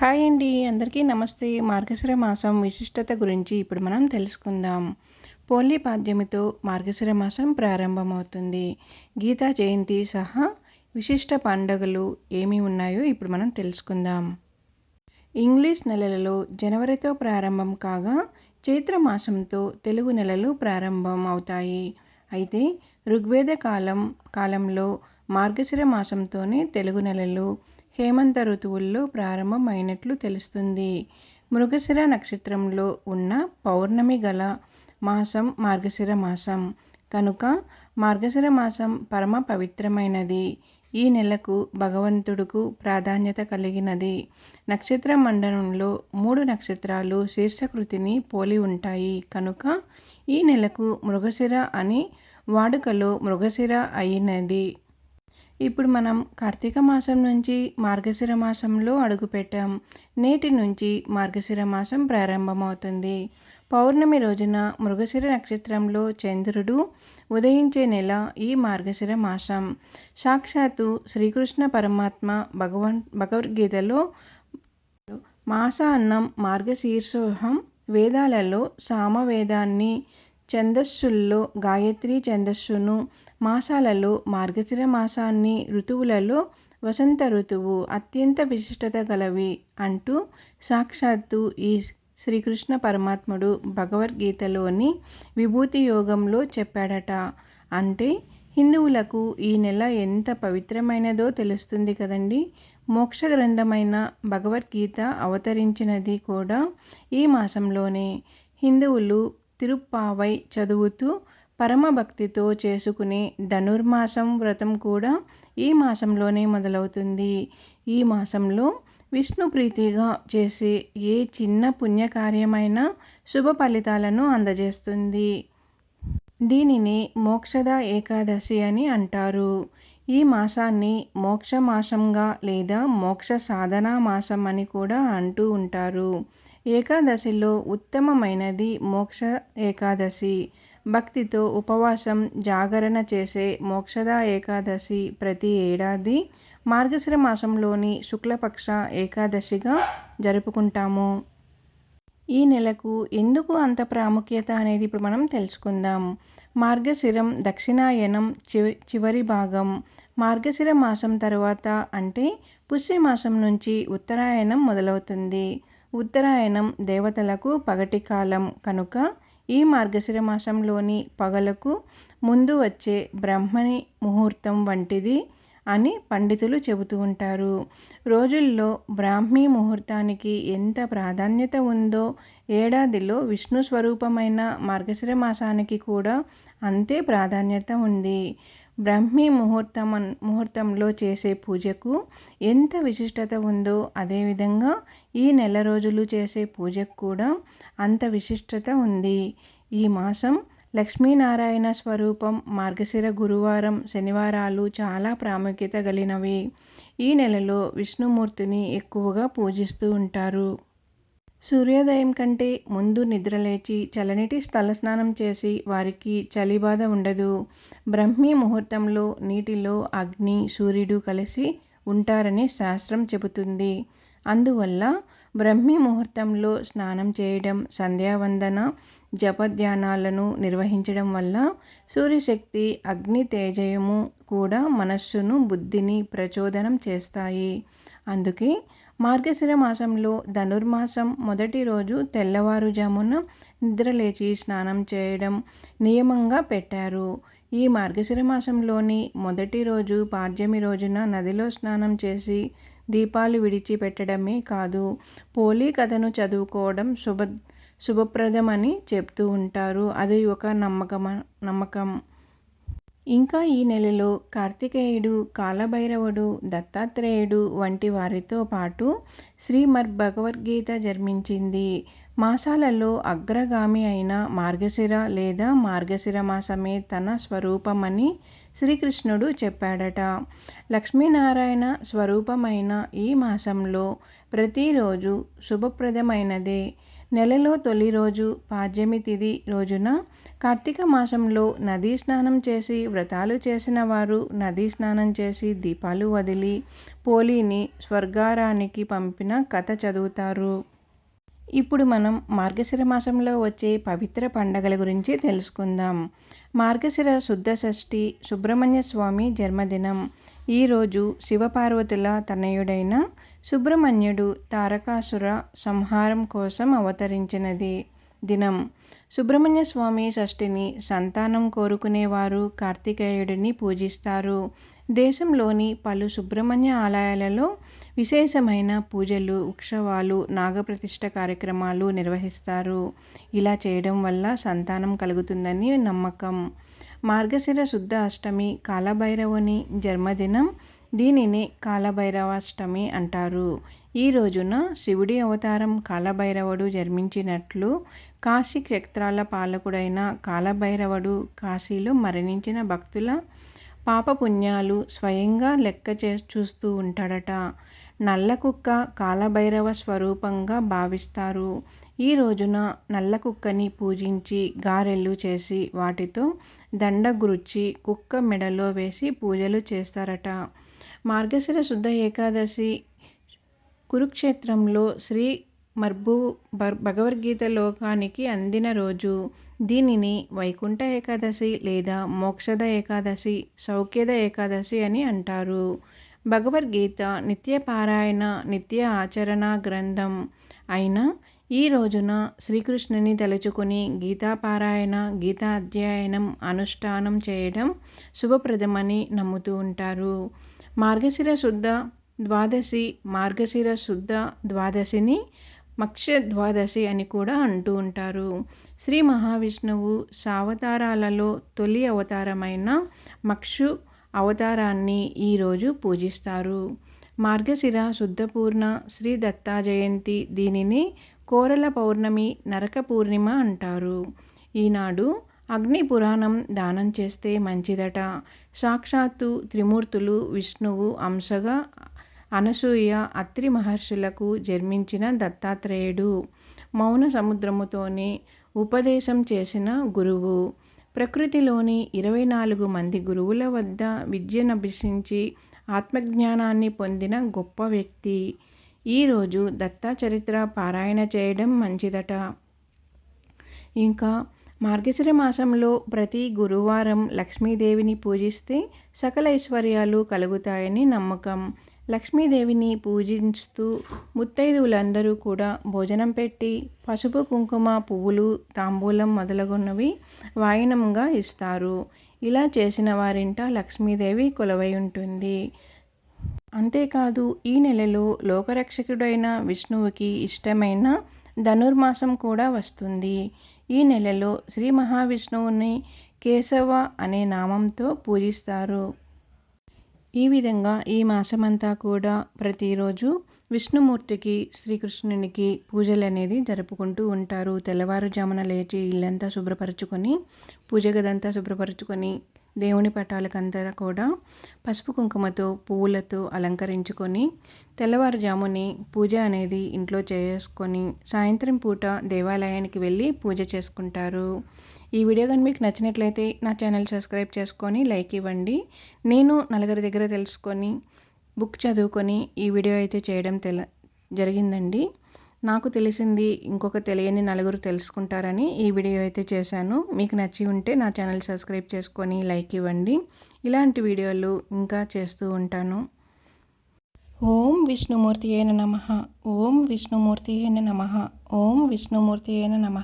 Hi అండి. అందరికీ నమస్తే. మార్గశిర మాసం విశిష్టత గురించి ఇప్పుడు మనం తెలుసుకుందాం. పోలీ పాద్యమితో మార్గశిర మాసం ప్రారంభమవుతుంది. గీతా జయంతి సహా విశిష్ట పండుగలు ఏమి ఉన్నాయో ఇప్పుడు మనం తెలుసుకుందాం. ఇంగ్లీష్ నెలలలో జనవరితో ప్రారంభం కాగా చైత్ర మాసంతో తెలుగు నెలలు ప్రారంభం అవుతాయి అయితే ఋగ్వేద కాలం కాలంలో మార్గశిర మాసంతోనే తెలుగు నెలలు హేమంత ఋతువుల్లో ప్రారంభమైనట్లు తెలుస్తుంది. మృగశిర నక్షత్రంలో ఉన్న పౌర్ణమి గల మాసం మార్గశిర మాసం. కనుక మార్గశిర మాసం పరమ పవిత్రమైనది. ఈ నెలకు భగవంతుడుకు ప్రాధాన్యత కలిగినది. నక్షత్ర మండలంలో మూడు నక్షత్రాలు శీర్షకృతిని పోలి ఉంటాయి. కనుక ఈ నెలకు మృగశిర అని వాడుకలో మృగశిర అయినది. ఇప్పుడు మనం కార్తీక మాసం నుంచి మార్గశిర మాసంలో అడుగుపెట్టాం నేటి నుంచి మార్గశిర మాసం ప్రారంభమవుతుంది. పౌర్ణమి రోజున మృగశిర నక్షత్రంలో చంద్రుడు ఉదయించే నెల ఈ మార్గశిర మాసం. సాక్షాత్తు శ్రీకృష్ణ పరమాత్మ భగవన్ భగవద్గీతలో మాస అన్నం మార్గశీర్షోహం వేదాలలో సామవేదాన్ని ఛందస్సుల్లో గాయత్రి ఛందస్సును మాసాలలో మార్గశిర మాసాన్ని ఋతువులలో వసంత ఋతువు అత్యంత విశిష్టత గలవి అంటూ సాక్షాత్తు ఈ శ్రీకృష్ణ పరమాత్ముడు భగవద్గీతలోని విభూతి యోగంలో చెప్పాడట. అంటే హిందువులకు ఈ నెల ఎంత పవిత్రమైనదో తెలుస్తుంది కదండి. మోక్ష గ్రంథమైన భగవద్గీత అవతరించినది కూడా ఈ మాసంలోనే. హిందువులు తిరుప్పావై చదువుతూ పరమభక్తితో చేసుకునే ధనుర్మాసం వ్రతం కూడా ఈ మాసంలోనే మొదలవుతుంది. ఈ మాసంలో విష్ణు ప్రీతిగా చేసే ఏ చిన్న పుణ్యకార్యమైనా శుభ ఫలితాలను అందజేస్తుంది. దీనిని మోక్షద ఏకాదశి అని అంటారు. ఈ మాసాన్ని మోక్ష మాసంగా లేదా మోక్ష సాధనా మాసం అని కూడా అంటూ ఉంటారు. ఏకాదశిలో ఉత్తమమైనది మోక్ష ఏకాదశి. భక్తితో ఉపవాసం జాగరణ చేసే మోక్షద ఏకాదశి ప్రతి ఏడాది మార్గశిర మాసంలోని శుక్లపక్ష ఏకాదశిగా జరుపుకుంటాము. ఈ నెలకు ఎందుకు అంత ప్రాముఖ్యత అనేది ఇప్పుడు మనం తెలుసుకుందాం. మార్గశిరం దక్షిణాయనం చివ చివరి భాగం. మార్గశిర మాసం తర్వాత అంటే పుష్య మాసం నుంచి ఉత్తరాయణం మొదలవుతుంది. ఉత్తరాయణం దేవతలకు పగటి కాలం కనుక ఈ మార్గశిర మాసంలోని పగలకు ముందు వచ్చే బ్రహ్మని ముహూర్తం వంటిది అని పండితులు చెబుతూ ఉంటారు. రోజుల్లో బ్రాహ్మీ ముహూర్తానికి ఎంత ప్రాధాన్యత ఉందో ఏడాదిలో విష్ణు స్వరూపమైన మార్గశిర మాసానికి కూడా అంతే ప్రాధాన్యత ఉంది. బ్రహ్మీ ముహూర్తం ముహూర్తంలో చేసే పూజకు ఎంత విశిష్టత ఉందో అదేవిధంగా ఈ నెల రోజులు చేసే పూజకు కూడా అంత విశిష్టత ఉంది. ఈ మాసం లక్ష్మీనారాయణ స్వరూపం మార్గశిర గురువారం శనివారాలు చాలా ప్రాముఖ్యత కలిగినవి ఈ నెలలో విష్ణుమూర్తిని ఎక్కువగా పూజిస్తూ ఉంటారు. సూర్యోదయం కంటే ముందు నిద్రలేచి చల్లనిటి స్థలస్నానం చేసి వారికి చలి బాధ ఉండదు. బ్రహ్మీ ముహూర్తంలో నీటిలో అగ్ని సూర్యుడు కలిసి ఉంటారని శాస్త్రం చెబుతుంది. అందువల్ల బ్రహ్మీ ముహూర్తంలో స్నానం చేయడం సంధ్యావందన జపధ్యానాలను నిర్వహించడం వల్ల సూర్యశక్తి అగ్ని తేజయము కూడా మనస్సును బుద్ధిని ప్రచోదనం చేస్తాయి. అందుకే మార్గశిర మాసంలో ధనుర్మాసం మొదటి రోజు తెల్లవారుజామున నిద్రలేచి స్నానం చేయడం నియమంగా పెట్టారు. ఈ మార్గశిర మాసంలోని మొదటి రోజు పాడ్యమి రోజున నదిలో స్నానం చేసి దీపాలు విడిచిపెట్టడమే కాదు పోలీ కథను చదువుకోవడం శుభ శుభప్రదమని చెప్తూ ఉంటారు. అది ఒక నమ్మకం నమ్మకం. ఇంకా ఈ నెలలో కార్తికేయుడు కాలభైరవుడు దత్తాత్రేయుడు వంటి వారితో పాటు శ్రీమద్ భగవద్గీత జన్మించింది. మాసాలలో అగ్రగామి అయిన మార్గశిర లేదా మార్గశిర మాసమే తన స్వరూపమని శ్రీకృష్ణుడు చెప్పాడట. లక్ష్మీనారాయణ స్వరూపమైన ఈ మాసంలో ప్రతిరోజు శుభప్రదమైనదే. నెలలో తొలి రోజు పాడ్యమి తిథి రోజున కార్తీక మాసంలో నదీ స్నానం చేసి వ్రతాలు చేసిన వారు నదీ స్నానం చేసి దీపాలు వదిలి పోలీని స్వర్గారానికి పంపిన కథ చదువుతారు. ఇప్పుడు మనం మార్గశిర మాసంలో వచ్చే పవిత్ర పండగల గురించి తెలుసుకుందాం. మార్గశిర శుద్ధ షష్ఠి సుబ్రహ్మణ్య స్వామి జన్మదినం. ఈరోజు శివపార్వతుల తనయుడైన సుబ్రహ్మణ్యుడు తారకాసుర సంహారం కోసం అవతరించినది. దినం. సుబ్రహ్మణ్య స్వామి షష్ఠిని సంతానం కోరుకునేవారు కార్తికేయుడిని పూజిస్తారు. దేశంలోని పలు సుబ్రహ్మణ్య ఆలయాలలో విశేషమైన పూజలు ఉత్సవాలు నాగప్రతిష్ఠ కార్యక్రమాలు నిర్వహిస్తారు. ఇలా చేయడం వల్ల సంతానం కలుగుతుందని నమ్మకం. మార్గశిర శుద్ధ అష్టమి కాలభైరవుని జన్మదినం దీనిని కాలభైరవాష్టమి అంటారు. ఈ రోజున శివుడి అవతారం కాలభైరవుడు జన్మించినట్లు కాశీ క్షేత్రాల పాలకుడైన కాలభైరవుడు కాశీలో మరణించిన భక్తుల పాపపుణ్యాలు స్వయంగా లెక్క చే చూస్తూ ఉంటాడట. నల్ల కుక్క కాలభైరవ స్వరూపంగా భావిస్తారు. ఈ రోజున నల్ల కుక్కని పూజించి గారెలు చేసి వాటితో దండగురుచి కుక్క మెడలో వేసి పూజలు చేస్తారట. మార్గశిర శుద్ధ ఏకాదశి కురుక్షేత్రంలో శ్రీ మర్భు భగవద్గీత లోకానికి అందిన రోజు దీనిని వైకుంఠ ఏకాదశి లేదా మోక్షద ఏకాదశి సౌఖ్యద ఏకాదశి అని అంటారు. భగవద్గీత నిత్య పారాయణ నిత్య ఆచరణ గ్రంథం అయిన ఈ రోజున శ్రీకృష్ణుని తలుచుకుని గీతాపారాయణ గీతా అధ్యయనం అనుష్ఠానం చేయడం శుభప్రదమని నమ్ముతూ ఉంటారు. మార్గశిర శుద్ధ ద్వాదశి మార్గశిర శుద్ధ ద్వాదశిని మక్షద్వాదశి అని కూడా అంటూ ఉంటారు. శ్రీ మహావిష్ణువు సావతారాలలో తొలి అవతారమైన మక్షు అవతారాన్ని ఈరోజు పూజిస్తారు. మార్గశిర శుద్ధపూర్ణ శ్రీ దత్తా జయంతి దీనిని కోరల పౌర్ణమి నరక పూర్ణిమ అంటారు. ఈనాడు అగ్ని పురాణం దానం చేస్తే మంచిదట. సాక్షాత్తు త్రిమూర్తులు విష్ణువు అంశగా అనసూయ అత్రి మహర్షులకు జన్మించిన దత్తాత్రేయుడు. మౌన సముద్రముతోనే ఉపదేశం చేసిన గురువు. ప్రకృతిలోని ఇరవై నాలుగు మంది గురువుల వద్ద విద్యనభ్యసించి ఆత్మజ్ఞానాన్ని పొందిన గొప్ప వ్యక్తి. ఈరోజు దత్తా చరిత్ర పారాయణ చేయడం మంచిదట. ఇంకా మార్గశిర మాసంలో ప్రతి గురువారం లక్ష్మీదేవిని పూజిస్తే సకల ఐశ్వర్యాలు కలుగుతాయని నమ్మకం. లక్ష్మీదేవిని పూజిస్తూ ముత్తైదువులందరూ కూడా భోజనం పెట్టి పసుపు కుంకుమ పువ్వులు తాంబూలం మొదలగున్నవి వాయినంగా ఇస్తారు. ఇలా చేసిన వారింట లక్ష్మీదేవి కొలవై ఉంటుంది. అంతేకాదు ఈ నెలలో లోకరక్షకుడైన విష్ణువుకి ఇష్టమైన ధనుర్మాసం కూడా వస్తుంది. ఈ నెలలో శ్రీ మహావిష్ణువుని కేశవ అనే నామంతో పూజిస్తారు. ఈ విధంగా ఈ మాసమంతా కూడా ప్రతిరోజు విష్ణుమూర్తికి శ్రీకృష్ణునికి పూజలు అనేది జరుపుకుంటూ ఉంటారు. తెల్లవారుజామున లేచి ఇల్లంతా శుభ్రపరచుకొని పూజ గదంతా శుభ్రపరచుకొని దేవుని పటాలకంతా కూడా పసుపు కుంకుమతో పువ్వులతో అలంకరించుకొని తెల్లవారుజాముని పూజ అనేది ఇంట్లో చేసుకొని సాయంత్రం పూట దేవాలయానికి వెళ్ళి పూజ చేసుకుంటారు. ఈ వీడియో కానీ మీకు నచ్చినట్లయితే నా ఛానల్ సబ్స్క్రైబ్ చేసుకొని లైక్ ఇవ్వండి. నేను నలుగురి దగ్గర తెలుసుకొని బుక్ చదువుకొని ఈ వీడియో అయితే చేయడం తెల జరిగిందండి. నాకు తెలిసింది ఇంకొక తెలియని నలుగురు తెలుసుకుంటారని ఈ వీడియో అయితే చేశాను. మీకు నచ్చి ఉంటే నా ఛానల్ సబ్స్క్రైబ్ చేసుకొని లైక్ ఇవ్వండి. ఇలాంటి వీడియోలు ఇంకా చేస్తూ ఉంటాను. ఓం విష్ణుమూర్తి అయిన నమ. ఓం విష్ణుమూర్తి అయిన నమ. ఓం విష్ణుమూర్తి అయిన నమ.